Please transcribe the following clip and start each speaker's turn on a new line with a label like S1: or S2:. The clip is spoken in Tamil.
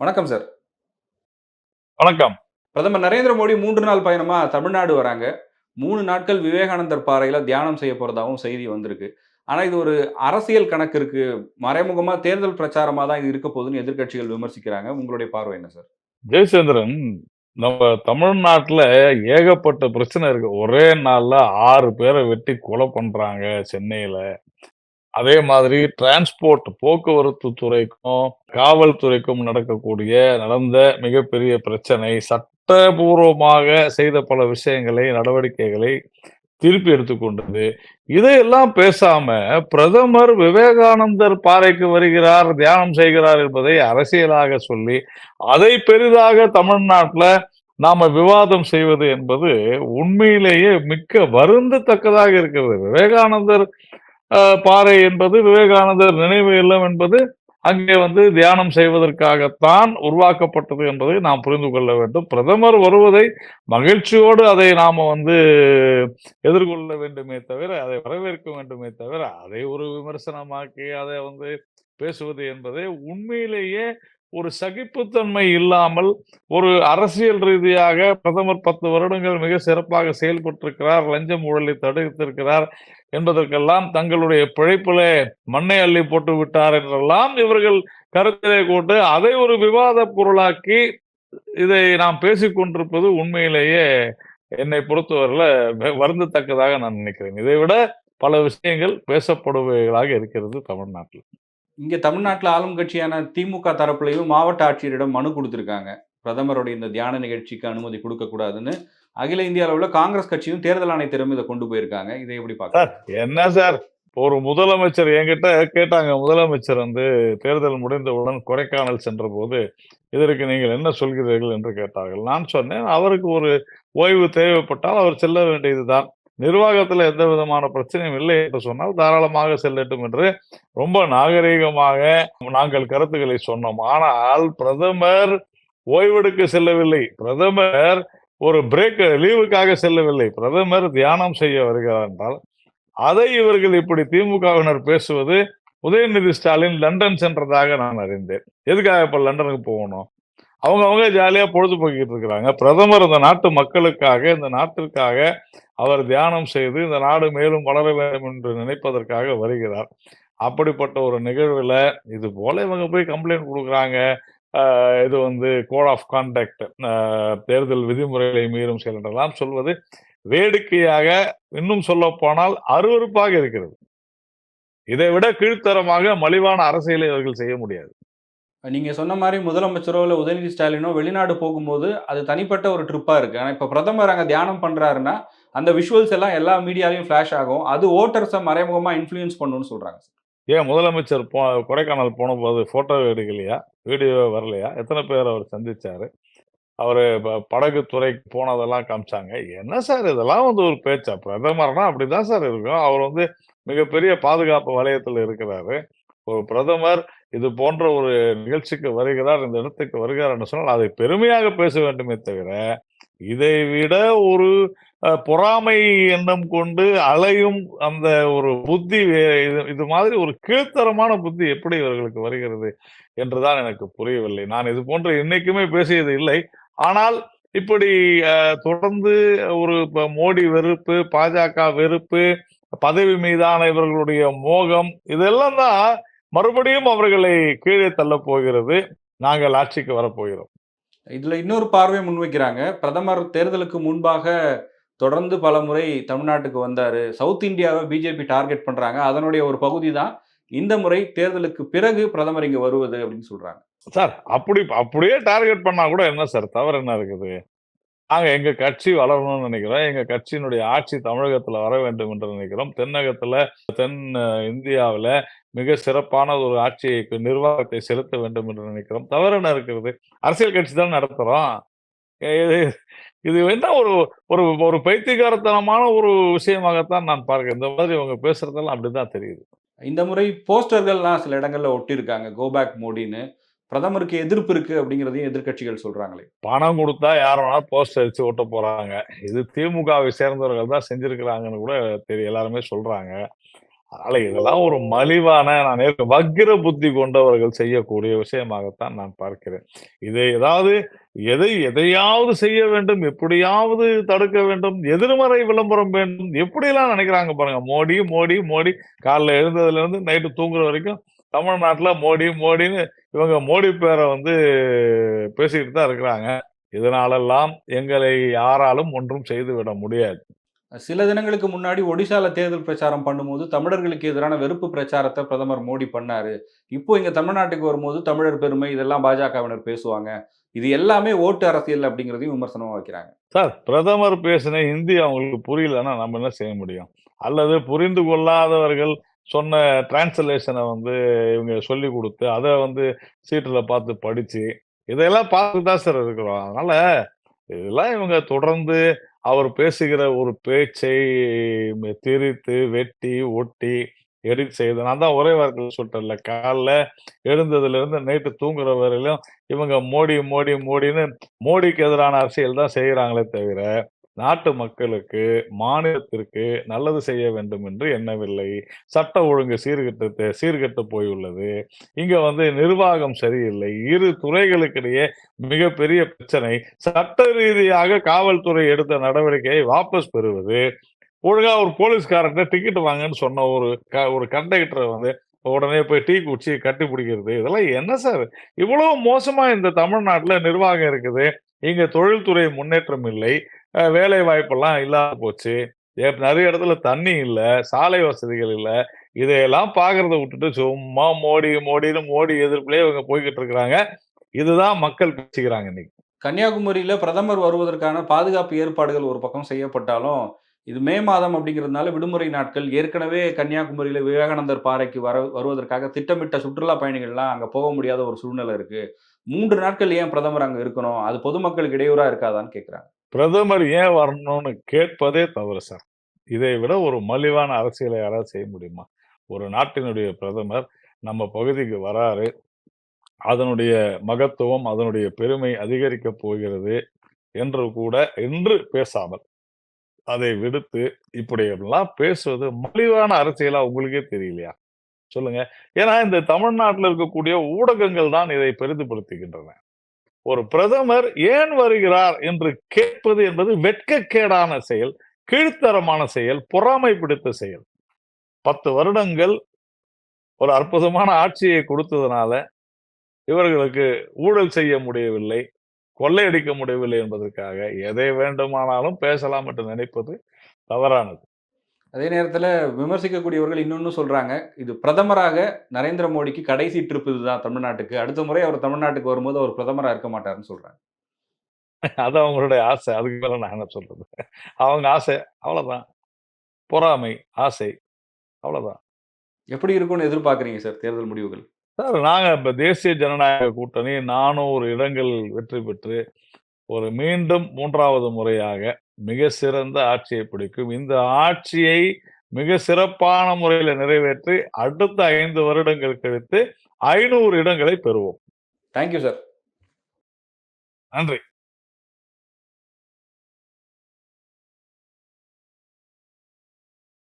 S1: வணக்கம் சார்.
S2: வணக்கம்.
S1: பிரதமர் நரேந்திர மோடி 3 நாள் பயணமா தமிழ்நாடு வராங்க. 3 நாட்கள் விவேகானந்தர் பாறையில தியானம் செய்ய போறதாவும் செய்தி வந்திருக்கு. ஆனா இது ஒரு அரசியல் கணக்கு இருக்கு. மறைமுகமா தேர்தல் பிரச்சாரமா தான் இது இருக்க போதுன்னு எதிர்க்கட்சிகள் விமர்சிக்கிறாங்க. உங்களுடைய பார்வை என்ன சார்?
S2: ஜெயச்சந்திரன், நம்ம தமிழ்நாட்டுல ஏகப்பட்ட பிரச்சனை இருக்கு. ஒரே நாள்ல 6 பேர வெட்டி கொலை பண்றாங்க சென்னையில. அதே மாதிரி டிரான்ஸ்போர்ட் போக்குவரத்து துறைக்கும், காவல்துறைக்கும் நடக்கக்கூடிய நடந்த மிகப்பெரிய பிரச்சனை, சட்டபூர்வமாக செய்த பல விஷயங்களை, நடவடிக்கைகளை திருப்பி எடுத்துக்கொண்டது. இதையெல்லாம் பேசாம பிரதமர் விவேகானந்தர் பாறைக்கு வருகிறார், தியானம் செய்கிறார் என்பதை அரசியலாக சொல்லி, அதை பெரிதாக தமிழ்நாட்டில் நாம விவாதம் செய்வது என்பது உண்மையிலேயே மிக்க வருந்தத்தக்கதாக இருக்கிறது. விவேகானந்தர் பாறை என்பது விவேகானந்தர் நினைவு இல்லம் என்பது அங்கே வந்து தியானம் செய்வதற்காகத்தான் உருவாக்கப்பட்டது என்பதை நாம் புரிந்து கொள்ள வேண்டும். பிரதமர் வருவதை மகிழ்ச்சியோடு அதை நாம் வந்து எதிர்கொள்ள வேண்டுமே தவிர, அதை வரவேற்க வேண்டுமே தவிர, அதை ஒரு விமர்சனமாக்கி அதை வந்து பேசுவது என்பதை உண்மையிலேயே ஒரு சகிப்புத்தன்மை இல்லாமல், ஒரு அரசியல் ரீதியாக பிரதமர் 10 வருடங்கள் மிக சிறப்பாக செயல்பட்டிருக்கிறார். லஞ்சம் ஊழலை தடுத்திருக்கிறார் என்பதற்கெல்லாம் தங்களுடைய பிழைப்பிலே மண்ணை அள்ளி போட்டு விட்டார் என்றெல்லாம் இவர்கள் கருத்திலே கொண்டு அதை ஒரு விவாத பொருளாக்கி இதை நாம் பேசிக்கொண்டிருப்பது உண்மையிலேயே என்னை பொறுத்தவரையில் வருந்தத்தக்கதாக நான் நினைக்கிறேன். இதை விட பல விஷயங்கள் பேசப்படுபவைகளாக இருக்கிறது தமிழ்நாட்டில்.
S1: இங்கே தமிழ்நாட்டில் ஆளும் கட்சியான திமுக தரப்புலையும் மாவட்ட ஆட்சியரிடம் மனு கொடுத்துருக்காங்க பிரதமருடைய இந்த தியான நிகழ்ச்சிக்கு அனுமதி கொடுக்கக்கூடாதுன்னு அகில இந்திய அளவில் காங்கிரஸ் கட்சியும் தேர்தல் ஆணையத்திடம் இதை கொண்டு போயிருக்காங்க. இதை எப்படி பார்க்க
S2: என்ன சார் ஒரு முதலமைச்சர் என்கிட்ட கேட்டாங்க. முதலமைச்சர் வந்து தேர்தல் முடிந்தவுடன் கொடைக்கானல் சென்றபோது, இதற்கு நீங்கள் என்ன சொல்கிறீர்கள் என்று கேட்டார்கள். நான் சொன்னேன், அவருக்கு ஒரு ஓய்வு தேவைப்பட்டால் அவர் செல்ல வேண்டியதுதான். நிர்வாகத்தில் எந்த விதமான பிரச்சனையும் இல்லை என்று சொன்னால் தாராளமாக செல்லட்டும் என்று ரொம்ப நாகரீகமாக நாங்கள் கருத்துக்களை சொன்னோம். ஆனால் பிரதமர் ஓய்வெடுக்க செல்லவில்லை. பிரதமர் ஒரு பிரேக் லீவுக்காக செல்லவில்லை. பிரதமர் தியானம் செய்ய வருகிறார் என்றால், அதை இவர்கள் இப்படி திமுகவினர் பேசுவது, உதயநிதி ஸ்டாலின் லண்டன் சென்றதாக நான் அறிந்தேன். எதுக்காக இப்ப லண்டனுக்கு போகணும்? அவங்க அவங்க ஜாலியா பொழுதுபோக்கிட்டு இருக்கிறாங்க. பிரதமர் இந்த நாட்டு மக்களுக்காக, இந்த நாட்டிற்காக அவர் தியானம் செய்து இந்த நாடு மேலும் வளர வேண்டும் என்று நினைப்பதற்காக வருகிறார். அப்படிப்பட்ட ஒரு நிகழ்வில் இது போல இவங்க போய் கம்ப்ளைண்ட் கொடுக்குறாங்க இது வந்து கோட் ஆஃப் கான்டாக்ட் தேர்தல் விதிமுறைகளை மீறும் செயல் என்றெல்லாம் சொல்வது வேடிக்கையாக, இன்னும் சொல்லப்போனால் அருவருப்பாக இருக்கிறது. இதை விட கீழ்த்தரமாக மலிவான அரசியலை அவர்கள் செய்ய முடியாது.
S1: நீங்கள் சொன்ன மாதிரி முதலமைச்சரோ, இல்லை உதயநிதி ஸ்டாலினோ வெளிநாடு போகும்போது, அது தனிப்பட்ட ஒரு ட்ரிப்பாக இருக்குது ஆனால் இப்போ பிரதமர் அங்கே தியானம் பண்ணுறாருன்னா அந்த விஷுவல்ஸ் எல்லாம் எல்லா மீடியாலையும் ஃப்ளாஷ் ஆகும். அது ஓட்டர்ஸை மறைமுகமாக இன்ஃப்ளூயன்ஸ் பண்ணும்னு சொல்கிறாங்க
S2: ஏன் முதலமைச்சர் போ கொடைக்கானல் போனபோது ஃபோட்டோ எடுக்கலையா? வீடியோ வரலையா? எத்தனை பேர் அவர் சந்திச்சார் அவர் ப படகு துறை போனதெல்லாம் காமிச்சாங்க. என்ன சார் இதெல்லாம் வந்து ஒரு பேச்சா? பிரதமர்னா அப்படிதான் சார் இருக்கும். அவர் வந்து மிகப்பெரிய பாதுகாப்பு வலயத்தில் இருக்கிறாரு. ஒரு பிரதமர் இது போன்ற ஒரு நிகழ்ச்சிக்கு வருகிறார், இந்த இடத்துக்கு வருகிறார் என்று சொன்னால், அதை பெருமையாக பேச வேண்டுமே தவிர, இதை விட ஒரு பொறாமை எண்ணம் கொண்டு அலையும் அந்த ஒரு புத்தி இது இது மாதிரி ஒரு கீழ்த்தரமான புத்தி எப்படி இவர்களுக்கு வருகிறது என்று தான் எனக்கு புரியவில்லை. நான் இது போன்ற என்னைக்குமே பேசியது இல்லை. ஆனால் இப்படி தொடர்ந்து ஒரு மோடி வெறுப்பு, பாஜக வெறுப்பு, பதவி மீதான இவர்களுடைய மோகம் இதெல்லாம் தான் மறுபடியும் அவர்களை கீழே தள்ளப் போகிறது. நாங்கள் ஆட்சிக்கு வரப்போகிறோம்.
S1: இதுல இன்னொரு பார்வை முன்வைக்கிறாங்க. பிரதமர் தேர்தலுக்கு முன்பாக தொடர்ந்து பலமுறை தமிழ்நாட்டுக்கு வந்தாரு. சவுத் இந்தியாவ பிஜேபி டார்கெட் பண்றாங்க. அதனுடைய ஒரு பகுதி தான் இந்த முறை தேர்தலுக்கு பிறகு பிரதமர் இங்க வருவது அப்படின்னு சொல்றாங்க.
S2: சார், அப்படி அப்படியே டார்கெட் பண்ணா கூட என்ன சார் தவறு என்ன இருக்குது? நாங்க எங்க கட்சி வளரணும்னு நினைக்கிறோம். எங்க கட்சியினுடைய ஆட்சி தமிழகத்துல வர வேண்டும் என்று நினைக்கிறோம். தென்னகத்துல, தென் இந்தியாவில் மிக சிறப்பான ஒரு ஆட்சியை நிர்வாகத்தை செலுத்த வேண்டும் என்று நினைக்கிறோம். தவறு என்ன இருக்கிறது? அரசியல் கட்சி தான் நடத்துறோம். இது இது என்ன ஒரு ஒரு ஒரு பைத்தியக்காரத்தனமான ஒரு விஷயமாகத்தான் நான் பார்க்கிறேன். இந்த மாதிரி இவங்க பேசுறதெல்லாம் அப்படிதான் தெரியுது.
S1: இந்த முறை போஸ்டர்கள்லாம் சில இடங்கள்ல ஒட்டியிருக்காங்க. கோபேக் மோடின்னு. பிரதமருக்கு எதிர்ப்பு இருக்கு அப்படிங்கிறதையும் எதிர்க்கட்சிகள் சொல்றாங்களே.
S2: பணம் கொடுத்தா யார் வேணாலும் போஸ்டர் அடிச்சு ஓட்ட போறாங்க. இது திமுகவை சேர்ந்தவர்கள் தான் செஞ்சிருக்கிறாங்கன்னு கூட தெரிய எல்லாருமே சொல்றாங்க. அதனால இதெல்லாம் ஒரு மலிவான நான் வக்கிர புத்தி கொண்டவர்கள் செய்யக்கூடிய விஷயமாகத்தான் நான் பார்க்கிறேன். இதை ஏதாவது எதை எதையாவது செய்ய வேண்டும், எப்படியாவது தடுக்க வேண்டும், எதிர்மறை விளம்பரம் வேண்டும், எப்படியெல்லாம் நினைக்கிறாங்க பாருங்க. மோடி, மோடி, மோடி காலைல எழுந்ததுலேருந்து நைட்டு தூங்குற வரைக்கும் தமிழ்நாட்டுல மோடி, மோடின்னு இவங்க மோடி பேர வந்து பேசிக்கிட்டு தான் இருக்கிறாங்க. இதனாலெல்லாம் எங்களை யாராலும் ஒன்றும் செய்துவிட முடியாது.
S1: சில தினங்களுக்கு முன்னாடி ஒடிஷால தேர்தல் பிரச்சாரம் பண்ணும்போது, தமிழர்களுக்கு எதிரான வெறுப்பு பிரச்சாரத்த பிரதமர் மோடி பண்ணாரு. இப்போ இங்க தமிழ்நாட்டுக்கு வரும்போது தமிழர் பெருமை இதெல்லாம் பாஜகவினர் பேசுவாங்க. இது எல்லாமே ஓட்டு அரசியல் அப்படிங்கிறதையும் விமர்சனமா வைக்கிறாங்க.
S2: சார், பிரதமர் பேசின ஹிந்தி அவங்களுக்கு புரியலன்னா நம்ம என்ன செய்ய முடியும்? அல்லது புரிந்து கொள்ளாதவர்கள் சொன்ன டிரான்ஸ்லேஷனை வந்து இவங்க சொல்லிக் கொடுத்து அதை வந்து சீட்டில் பார்த்து படித்து இதையெல்லாம் பார்த்து தான் சார் இருக்கிறோம். அதனால இதெல்லாம் இவங்க தொடர்ந்து அவர் பேசுகிற ஒரு பேச்சை திரித்து, வெட்டி, ஒட்டி, எடிட் செய்து நான் தான் ஒரே வாரத்தில் சொல்லிட்டேன்ல காலைல எழுந்ததுலேருந்து நைட்டு தூங்குற வரையிலும் இவங்க மோடி, மோடி, மோடின்னு மோடிக்கு எதிரான அரசியல் தான் செய்கிறாங்களே தவிர, நாட்டு மக்களுக்கு, மாநிலத்திற்கு நல்லது செய்ய வேண்டும் என்று எண்ணவில்லை. சட்ட ஒழுங்கு சீர்கெட்டு சீர்கெட்டு போயுள்ளது. இங்க வந்து நிர்வாகம் சரியில்லை. இரு துறைகளுக்கிடையே மிகப்பெரிய பிரச்சனை. சட்ட ரீதியாக காவல்துறை எடுத்த நடவடிக்கையை வாபஸ் பெறுவது. ஒழுங்கா ஒரு போலீஸ்காரன் டிக்கெட் வாங்கன்னு சொன்ன ஒரு க ஒரு கண்டக்டரை வந்து உடனே போய் டீ குடிச்சு கட்டி பிடிக்கிறது. இதெல்லாம் என்ன சார்? இவ்வளவு மோசமா இந்த தமிழ்நாட்டுல நிர்வாகம் இருக்குது. இங்க தொழில்துறை முன்னேற்றம் இல்லை. வேலை வாய்ப்பெல்லாம் இல்லாத போச்சு. நிறைய இடத்துல தண்ணி இல்லை சாலை வசதிகள் இல்லை இதையெல்லாம் பார்க்கறத விட்டுட்டு சும்மா மோடி, மோடினு மோடி எதிர்ப்புலேயே இவங்க போய்கிட்டு இருக்கிறாங்க. இதுதான் மக்கள் பேசிக்கிறாங்க இன்னைக்கு.
S1: கன்னியாகுமரியில பிரதமர் வருவதற்கான பாதுகாப்பு ஏற்பாடுகள் ஒரு பக்கம் செய்யப்பட்டாலும், இது மே மாதம் அப்படிங்கிறதுனால விடுமுறை நாட்கள். ஏற்கனவே கன்னியாகுமரியில விவேகானந்தர் பாறைக்கு வர வருவதற்காக திட்டமிட்ட சுற்றுலா பயணிகள்லாம் அங்கே போக முடியாத ஒரு சூழ்நிலை இருக்கு. மூன்று நாட்கள் ஏன் பிரதமர் அங்கே இருக்கணும்? அது பொதுமக்களுக்கு இடையூறா இருக்காதான்னு கேட்குறாங்க
S2: பிரதமர் ஏன் வரணும்னு கேட்பதே தவறு சார். இதை விட ஒரு மலிவான அரசியலை யாராவது செய்ய முடியுமா? ஒரு நாட்டினுடைய பிரதமர் நம்ம பகுதிக்கு வராரு. அதனுடைய மகத்துவம், அதனுடைய பெருமை அதிகரிக்கப் போகிறது என்று கூட என்று பேசாமல், அதை விடுத்து இப்படியெல்லாம் பேசுவது மலிவான அரசியலா உங்களுக்கே தெரியலையா? சொல்லுங்க. ஏன்னா இந்த தமிழ்நாட்டில் இருக்கக்கூடிய ஊடகங்கள் தான் இதை பெரிதுபடுத்துகின்றன. ஒரு பிரதமர் ஏன் வருகிறார் என்று கேட்பது என்பது வெட்கக்கேடான செயல், கீழ்த்தரமான செயல், பொறாமை பிடித்த செயல். 10 வருடங்கள் ஒரு அற்புதமான ஆட்சியை கொடுத்ததுனால, இவர்களுக்கு ஊழல் செய்ய முடியவில்லை, கொள்ளையடிக்க முடியவில்லை என்பதற்காக எதை வேண்டுமானாலும் பேசலாம் என்று நினைப்பது தவறானது.
S1: அதே நேரத்துல விமர்சிக்கக்கூடியவர்கள் இன்னொன்னு சொல்றாங்க. இது பிரதமராக நரேந்திர மோடிக்கு கடைசி ட்ரிப் இதுதான் தமிழ்நாட்டுக்கு. அடுத்த முறை அவர் தமிழ்நாட்டுக்கு வரும்போது அவர் பிரதமரா இருக்க மாட்டாருன்னு சொல்றாங்க.
S2: அது அவங்களுடைய ஆசை. அதுக்கு மேல நான் என்ன சொல்றது? அவங்க ஆசை. அவ்வளவுதான். பொறாமை, ஆசை. அவ்வளவுதான்.
S1: எப்படி இருக்கும்னு எதிர்பார்க்கிறீங்க சார் தேர்தல் முடிவுகள்?
S2: சார் நாங்க இப்ப தேசிய ஜனநாயக கூட்டணி 400 இடங்கள் வெற்றி பெற்று, ஒரு மீண்டும் 3வது முறையாக மிக சிறந்த ஆட்சியை பிடிக்கும். இந்த ஆட்சியை மிக சிறப்பான முறையில நிறைவேற்றி, அடுத்த 5 வருடங்கள் கழித்து 500 இடங்களை பெறுவோம்.
S1: Thank you sir.
S2: நன்றி.